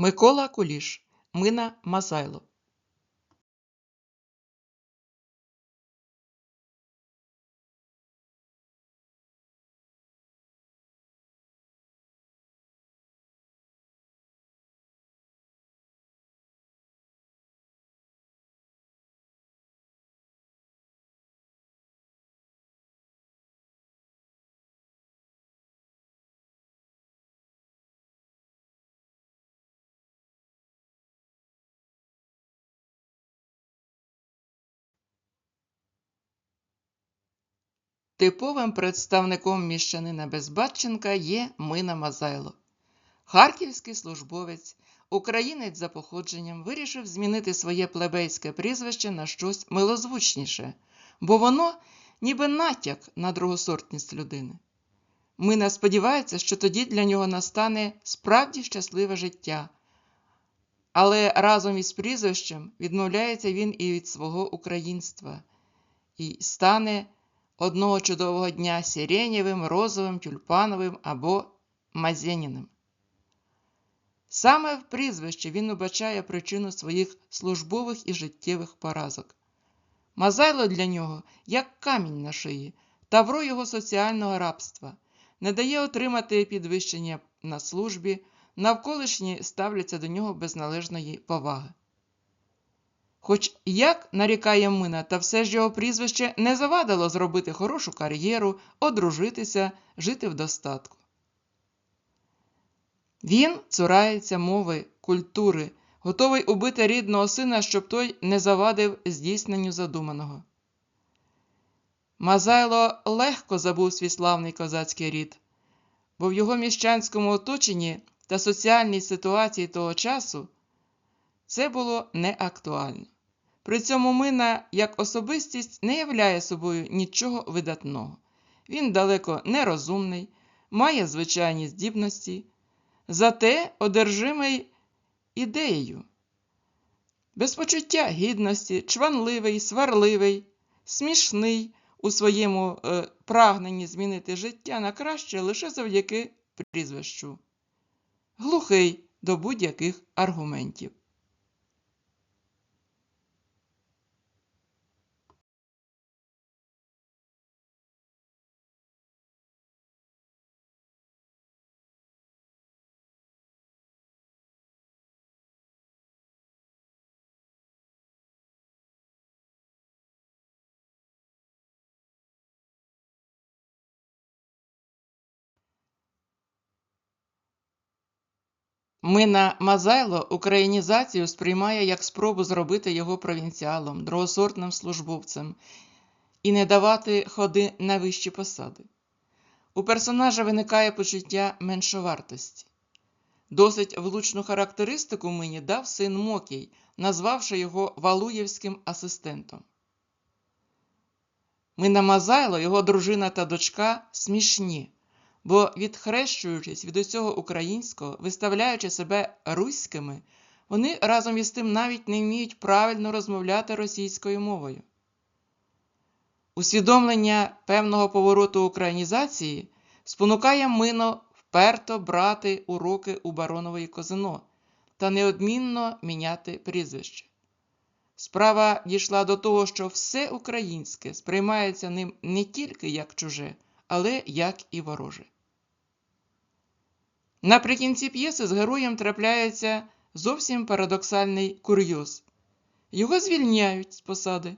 Микола Куліш, Мина Мазайло. Типовим представником міщанина Безбатченка є Мина Мазайло. Харківський службовець, українець за походженням, вирішив змінити своє плебейське прізвище на щось милозвучніше, бо воно ніби натяк на другосортність людини. Мина сподівається, що тоді для нього настане справді щасливе життя. Але разом із прізвищем відмовляється він і від свого українства і стане одного чудового дня сиренєвим, розовим, тюльпановим або мазєніним. Саме в прізвищі він убачає причину своїх службових і життєвих поразок. Мазайло для нього як камінь на шиї, тавро його соціального рабства, не дає отримати підвищення на службі, навколишні ставляться до нього без належної поваги. Хоч як нарікає мина, та все ж його прізвище не завадило зробити хорошу кар'єру, одружитися, жити в достатку. Він цурається мови, культури, готовий убити рідного сина, щоб той не завадив здійсненню задуманого. Мазайло легко забув свій славний козацький рід, бо в його міщанському оточенні та соціальній ситуації того часу це було неактуально. При цьому мина як особистість не являє собою нічого видатного. Він далеко нерозумний, має звичайні здібності, зате одержимий ідеєю. Без почуття гідності, чванливий, сварливий, смішний у своєму е, прагненні змінити життя на краще лише завдяки прізвищу, глухий до будь-яких аргументів. Мина Мазайло українізацію сприймає як спробу зробити його провінціалом, другосортним службовцем і не давати ходи на вищі посади. У персонажа виникає почуття меншовартості. Досить влучну характеристику мені дав син Мокій, назвавши його Валуєвським асистентом. Мина Мазайло, його дружина та дочка смішні бо, відхрещуючись від усього українського, виставляючи себе руськими, вони разом із тим навіть не вміють правильно розмовляти російською мовою. Усвідомлення певного повороту українізації спонукає мино вперто брати уроки у баронової Козино та неодмінно міняти прізвище. Справа дійшла до того, що все українське сприймається ним не тільки як чуже, але як і вороже. Наприкінці п'єси з героєм трапляється зовсім парадоксальний курйоз. Його звільняють з посади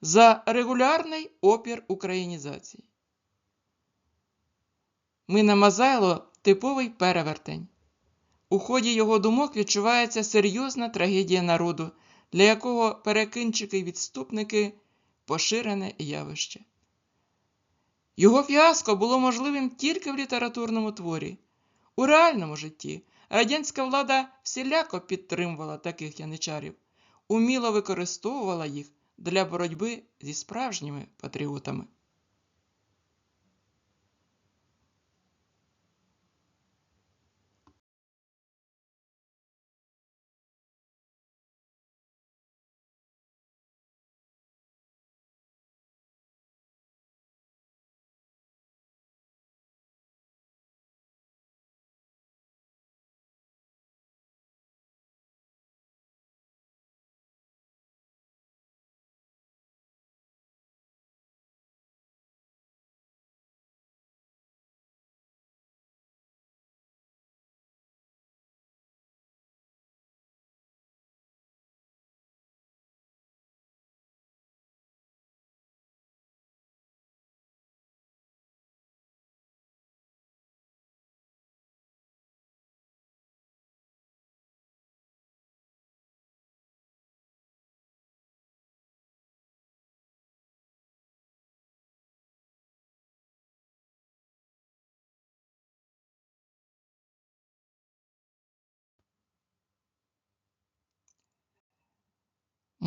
за регулярний опір українізації. Мина Мазайло типовий перевертень. У ході його думок відчувається серйозна трагедія народу, для якого перекинчики і відступники поширене явище. Його фіаско було можливим тільки в літературному творі. У реальному житті радянська влада всіляко підтримувала таких яничарів, уміло використовувала їх для боротьби зі справжніми патріотами.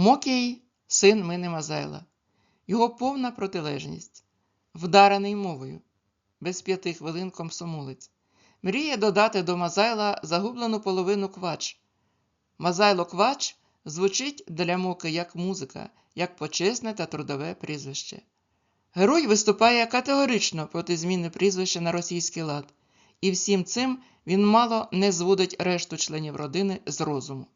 Мокій син Мини Мазайла, його повна протилежність, вдарений мовою, без п'яти хвилин комсомолець, мріє додати до Мазайла загублену половину квач. Мазайло Квач звучить для Моки як музика, як почесне та трудове прізвище. Герой виступає категорично проти зміни прізвища на російський лад, і всім цим він мало не зводить решту членів родини з розуму.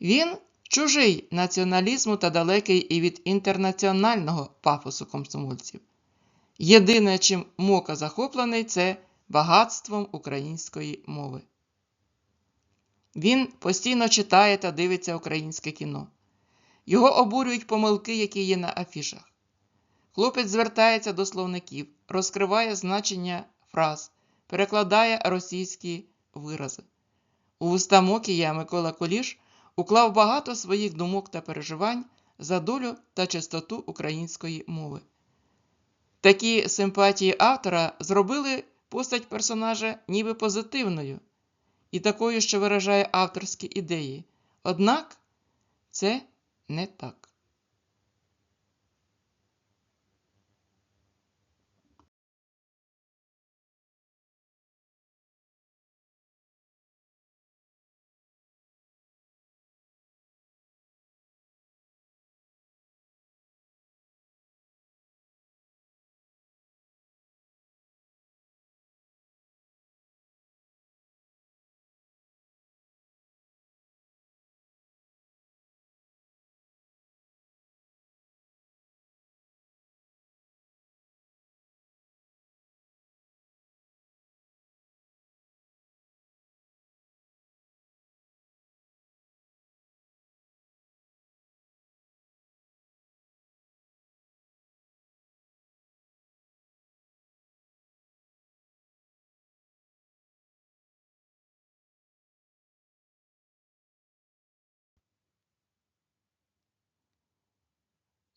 Він чужий націоналізму та далекий і від інтернаціонального пафосу комсомольців. Єдине, чим Мока захоплений, це багатством української мови. Він постійно читає та дивиться українське кіно. Його обурюють помилки, які є на афішах. Хлопець звертається до словників, розкриває значення фраз, перекладає російські вирази. У уста Мокія Микола Коліш уклав багато своїх думок та переживань за долю та чистоту української мови. Такі симпатії автора зробили постать персонажа ніби позитивною і такою, що виражає авторські ідеї. Однак це не так.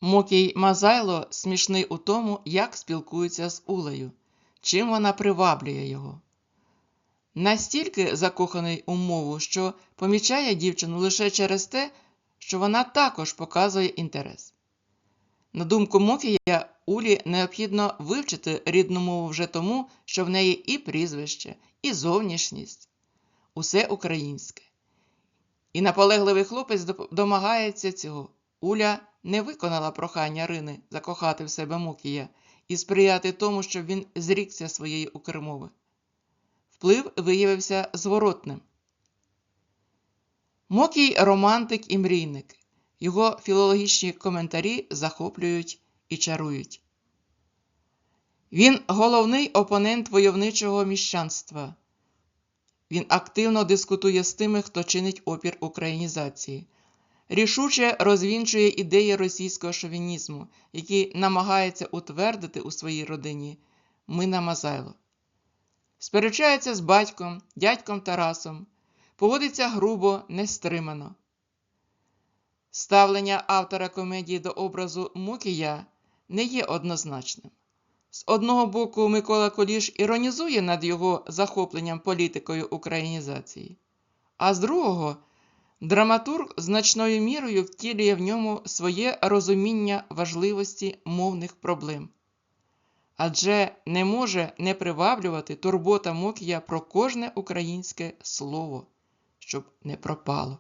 Мокій Мазайло смішний у тому, як спілкується з Улею, чим вона приваблює його. Настільки закоханий у мову, що помічає дівчину лише через те, що вона також показує інтерес. На думку Мокія, Улі необхідно вивчити рідну мову вже тому, що в неї і прізвище, і зовнішність усе українське. І наполегливий хлопець домагається цього. Уля не виконала прохання Рини закохати в себе Мокія і сприяти тому, щоб він зрікся своєї укрмови. Вплив виявився зворотним. Мокій романтик і мрійник. Його філологічні коментарі захоплюють і чарують. Він головний опонент войовничого міщанства. Він активно дискутує з тими, хто чинить опір українізації рішуче розвінчує ідеї російського шовінізму, які намагається утвердити у своїй родині Мина Мазайло. Сперечається з батьком, дядьком Тарасом, поводиться грубо, нестримано. Ставлення автора комедії до образу Мукія не є однозначним. З одного боку, Микола Коліш іронізує над його захопленням політикою українізації, а з другого Драматург значною мірою втілює в ньому своє розуміння важливості мовних проблем. Адже не може не приваблювати турбота Мокія про кожне українське слово, щоб не пропало.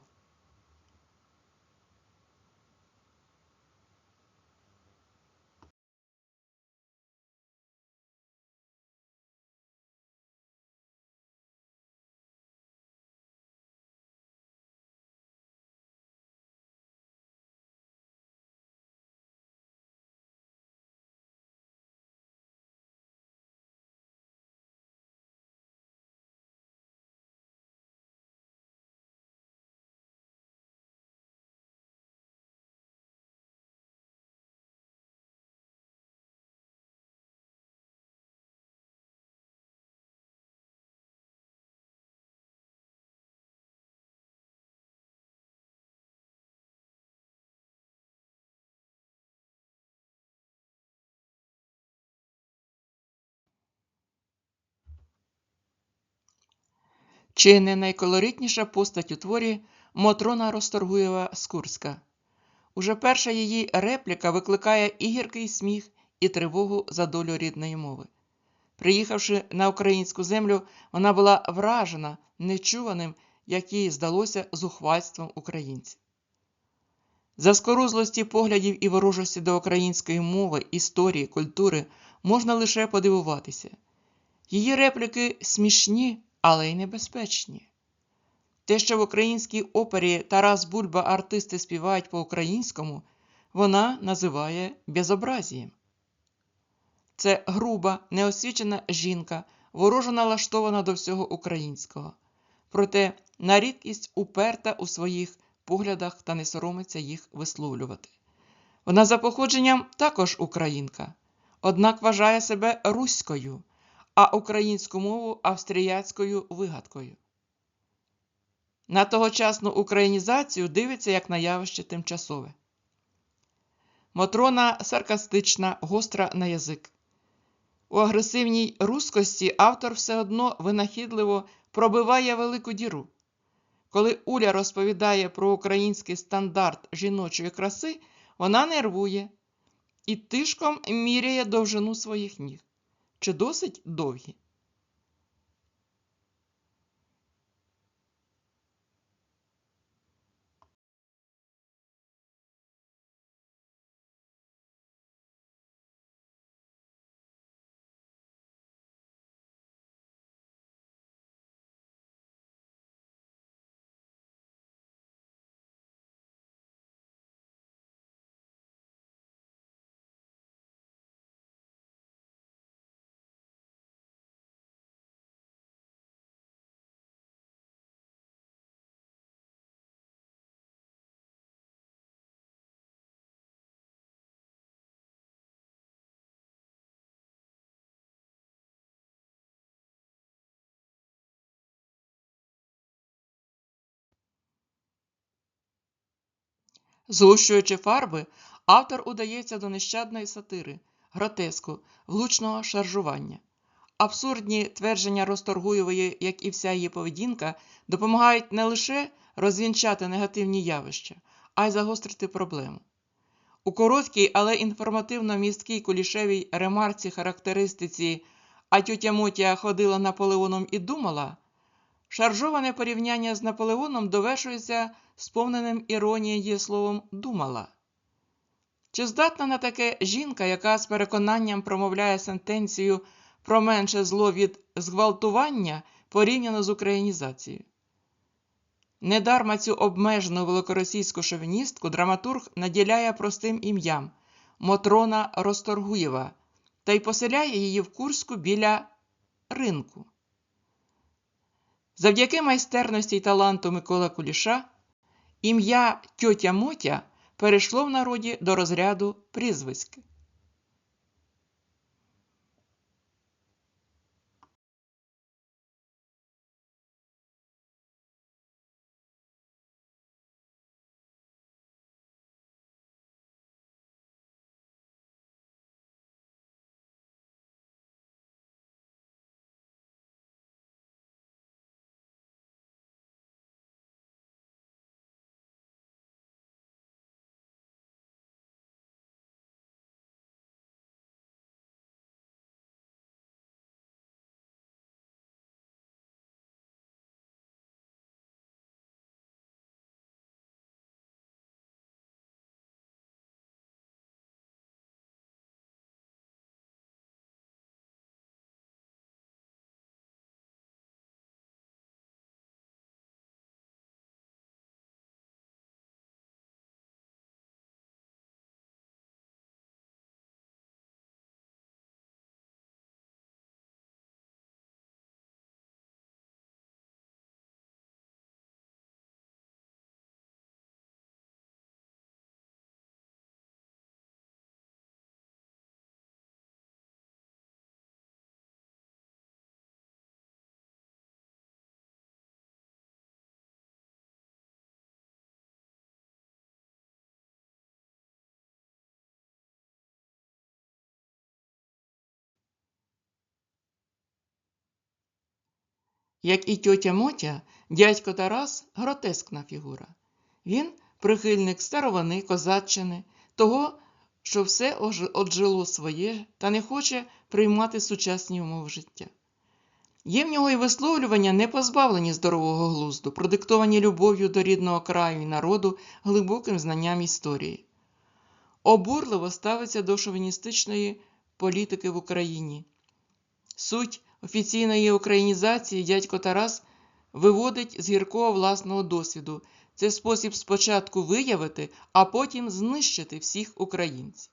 Чи не найколоритніша постать у творі Мотрона Росторгуєва з Курська. Уже перша її репліка викликає і гіркий сміх, і тривогу за долю рідної мови. Приїхавши на українську землю, вона була вражена нечуваним, як їй здалося, зухвальством українців. Заскорузлості поглядів і ворожості до української мови, історії, культури можна лише подивуватися. Її репліки смішні, але й небезпечні. Те, що в українській опері Тарас Бульба артисти співають по-українському, вона називає безобразієм. Це груба, неосвічена жінка, ворожо налаштована до всього українського, проте на рідкість уперта у своїх поглядах та не соромиться їх висловлювати. Вона за походженням також українка, однак вважає себе руською, а українську мову австріяцькою вигадкою. На тогочасну українізацію дивиться як на явище тимчасове. Мотрона саркастична, гостра на язик. У агресивній рускості автор все одно винахідливо пробиває велику діру. Коли Уля розповідає про український стандарт жіночої краси, вона нервує і тишком міряє довжину своїх ніг. Чи досить довгі? Згущуючи фарби, автор удається до нещадної сатири, гротеску, влучного шаржування. Абсурдні твердження Росторгуєвої, як і вся її поведінка, допомагають не лише розвінчати негативні явища, а й загострити проблему. У короткій, але інформативно місткій кулішевій ремарці характеристиці А тютя Мотя ходила Наполеоном і думала, шаржоване порівняння з Наполеоном довершується сповненим іронією словом думала. Чи здатна на таке жінка, яка з переконанням промовляє сентенцію про менше зло від зґвалтування порівняно з українізацією? Недарма цю обмежену великоросійську шовіністку драматург наділяє простим ім'ям Мотрона Росторгуєва та й поселяє її в Курську біля ринку. Завдяки майстерності й таланту Микола Куліша ім'я тьотя Мотя перейшло в народі до розряду прізвиськ. Як і тьотя Мотя, дядько Тарас гротескна фігура. Він прихильник старовини, козаччини, того, що все оджило своє та не хоче приймати сучасні умови життя. Є в нього і висловлювання, не позбавлені здорового глузду, продиктовані любов'ю до рідного краю і народу, глибоким знанням історії. Обурливо ставиться до шовіністичної політики в Україні. Суть офіційної українізації дядько Тарас виводить з гіркого власного досвіду. Це спосіб спочатку виявити, а потім знищити всіх українців.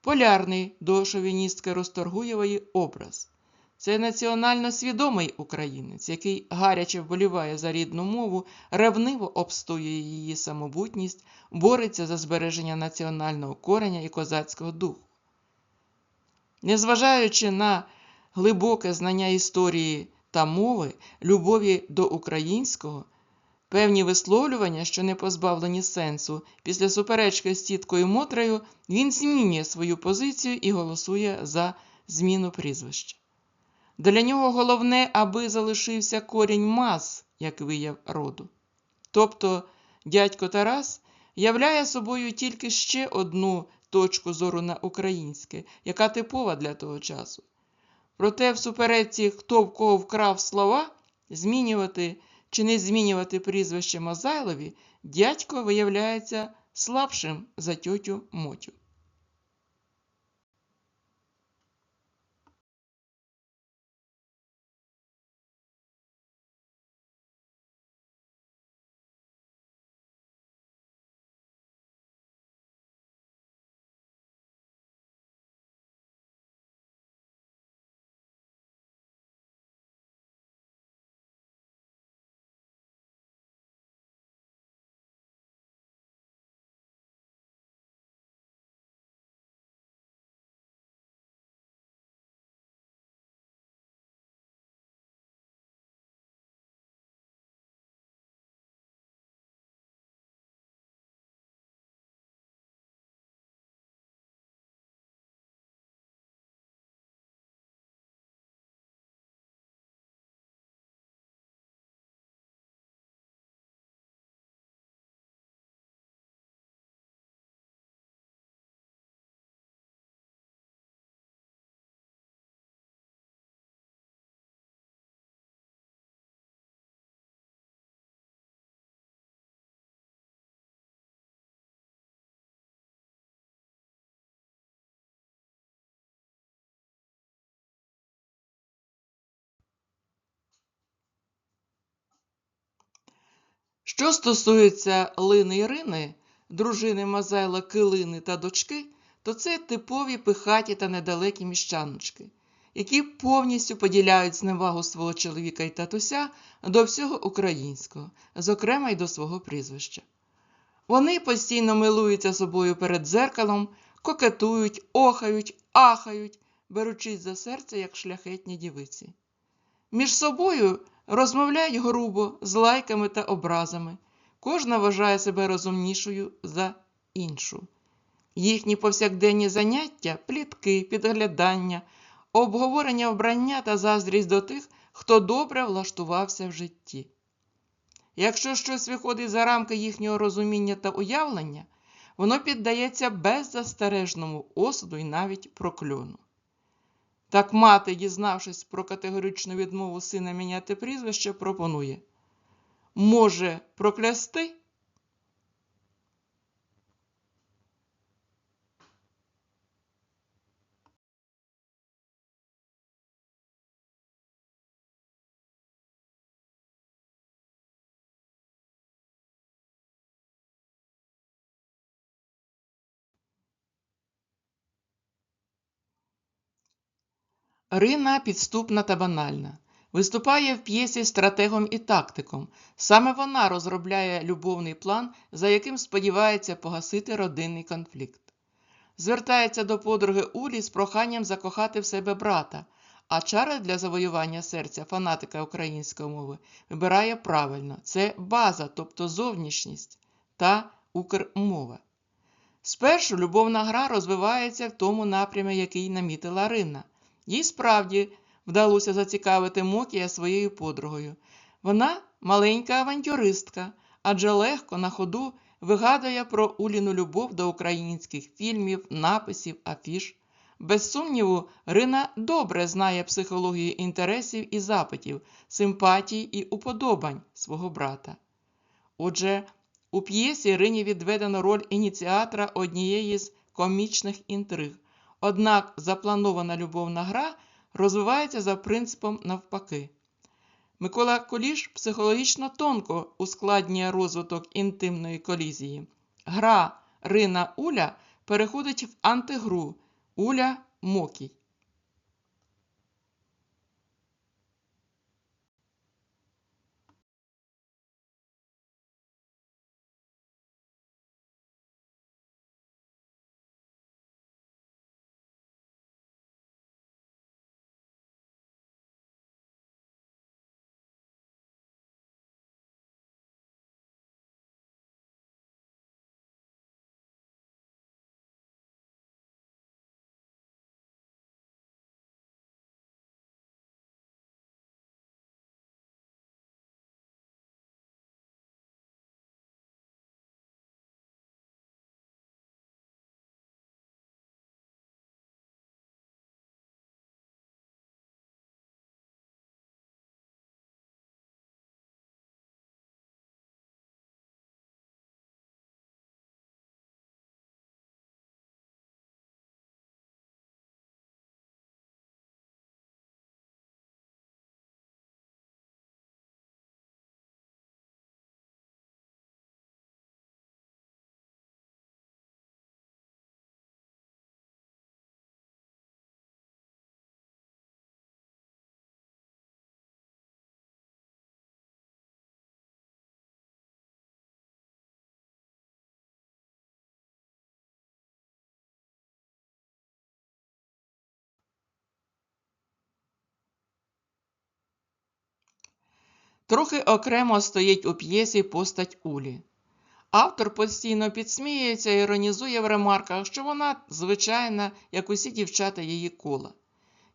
Полярний до шовіністки Росторгуєвої образ. Це національно свідомий українець, який гаряче вболіває за рідну мову, ревниво обстоює її самобутність, бореться за збереження національного кореня і козацького духу. Незважаючи на глибоке знання історії та мови, любові до українського, певні висловлювання, що не позбавлені сенсу, після суперечки з тіткою Мотрею, він змінює свою позицію і голосує за зміну прізвища. Для нього головне, аби залишився корінь мас, як вияв роду. Тобто дядько Тарас являє собою тільки ще одну точку зору на українське, яка типова для того часу. Проте, в суперечці, хто в кого вкрав слова, змінювати чи не змінювати прізвище Мазайлові, дядько виявляється слабшим за тьотю Мотю. Що стосується Лини Ірини, дружини Мазайла Килини та дочки, то це типові пихаті та недалекі міщаночки, які повністю поділяють зневагу свого чоловіка і татуся до всього українського, зокрема й до свого прізвища. Вони постійно милуються собою перед дзеркалом, кокетують, охають, ахають, беручись за серце, як шляхетні дівиці. Між собою розмовляють грубо, з лайками та образами. Кожна вважає себе розумнішою за іншу. Їхні повсякденні заняття, плітки, підглядання, обговорення вбрання та заздрість до тих, хто добре влаштувався в житті. Якщо щось виходить за рамки їхнього розуміння та уявлення, воно піддається беззастережному осуду і навіть прокльону. Так мати, дізнавшись про категоричну відмову сина міняти прізвище, пропонує може проклясти? Рина підступна та банальна. Виступає в п'єсі стратегом і тактиком. Саме вона розробляє любовний план, за яким сподівається погасити родинний конфлікт. Звертається до подруги Улі з проханням закохати в себе брата, а чари для завоювання серця фанатика української мови вибирає правильно: це база, тобто зовнішність та укрмова. Спершу любовна гра розвивається в тому напрямі, який намітила Рина. Їй справді вдалося зацікавити Мокія своєю подругою. Вона маленька авантюристка, адже легко на ходу вигадує про Уліну любов до українських фільмів, написів, афіш. Без сумніву, Рина добре знає психологію інтересів і запитів, симпатій і уподобань свого брата. Отже, у п'єсі Рині відведено роль ініціатора однієї з комічних інтриг, однак запланована любовна гра розвивається за принципом навпаки. Микола Куліш психологічно тонко ускладнює розвиток інтимної колізії. Гра Рина Уля переходить в антигру Уля Мокій. Трохи окремо стоїть у п'єсі постать Улі. Автор постійно підсміюється і іронізує в ремарках, що вона звичайна, як усі дівчата її кола.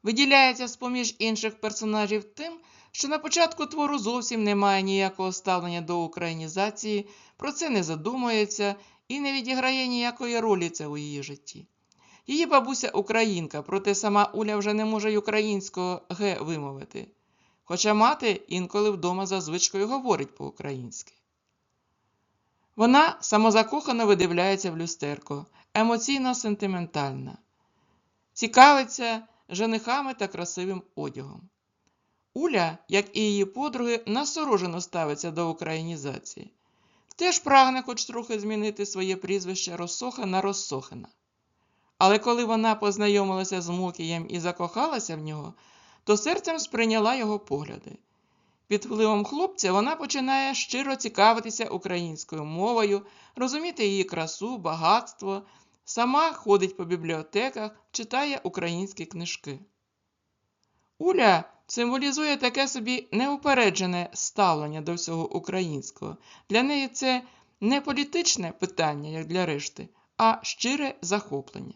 Виділяється з поміж інших персонажів тим, що на початку твору зовсім немає ніякого ставлення до українізації, про це не задумується і не відіграє ніякої ролі це у її житті. Її бабуся українка, проте сама Уля вже не може й українського г вимовити. Хоча мати інколи вдома за звичкою говорить по-українськи. Вона самозакохано видивляється в люстерко, емоційно сентиментальна, цікавиться женихами та красивим одягом. Уля, як і її подруги, насторожено ставиться до українізації. Теж прагне хоч трохи змінити своє прізвище Розсоха на Розсохина. Але коли вона познайомилася з Мокієм і закохалася в нього, то серцем сприйняла його погляди. Під впливом хлопця вона починає щиро цікавитися українською мовою, розуміти її красу, багатство, сама ходить по бібліотеках, читає українські книжки. Уля символізує таке собі неупереджене ставлення до всього українського. Для неї це не політичне питання, як для решти, а щире захоплення.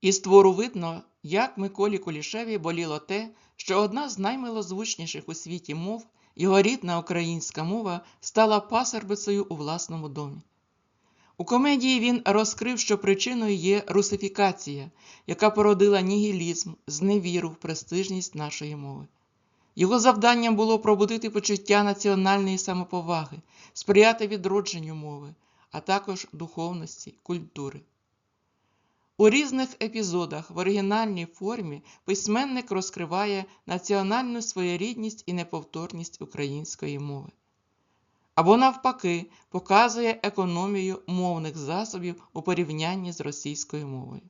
Із твору видно, як Миколі Кулішеві боліло те, що одна з наймилозвучніших у світі мов, його рідна українська мова, стала пасербицею у власному домі. У комедії він розкрив, що причиною є русифікація, яка породила нігілізм, зневіру в престижність нашої мови. Його завданням було пробудити почуття національної самоповаги, сприяти відродженню мови, а також духовності, культури. У різних епізодах в оригінальній формі письменник розкриває національну своєрідність і неповторність української мови. Або, навпаки, показує економію мовних засобів у порівнянні з російською мовою.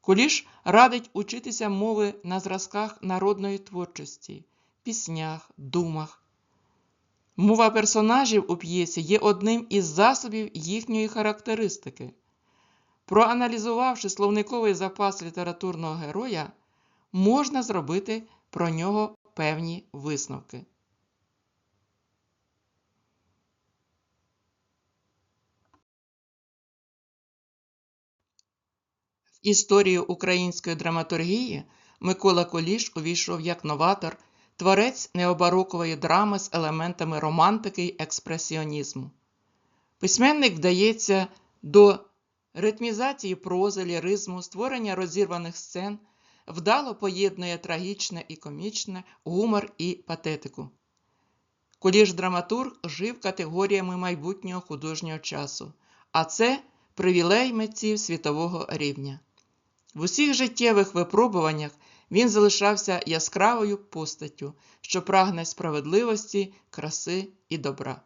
Куліш радить учитися мови на зразках народної творчості, піснях, думах. Мова персонажів у п'єсі є одним із засобів їхньої характеристики. Проаналізувавши словниковий запас літературного героя, можна зробити про нього певні висновки. В історію української драматургії Микола Куліш увійшов як новатор, творець необарокової драми з елементами романтики й експресіонізму. Письменник вдається до ритмізації прози, ліризму, створення розірваних сцен, вдало поєднує трагічне і комічне, гумор і патетику. Куліш драматург жив категоріями майбутнього художнього часу, а це привілей митців світового рівня. В усіх життєвих випробуваннях він залишався яскравою постаттю, що прагне справедливості, краси і добра.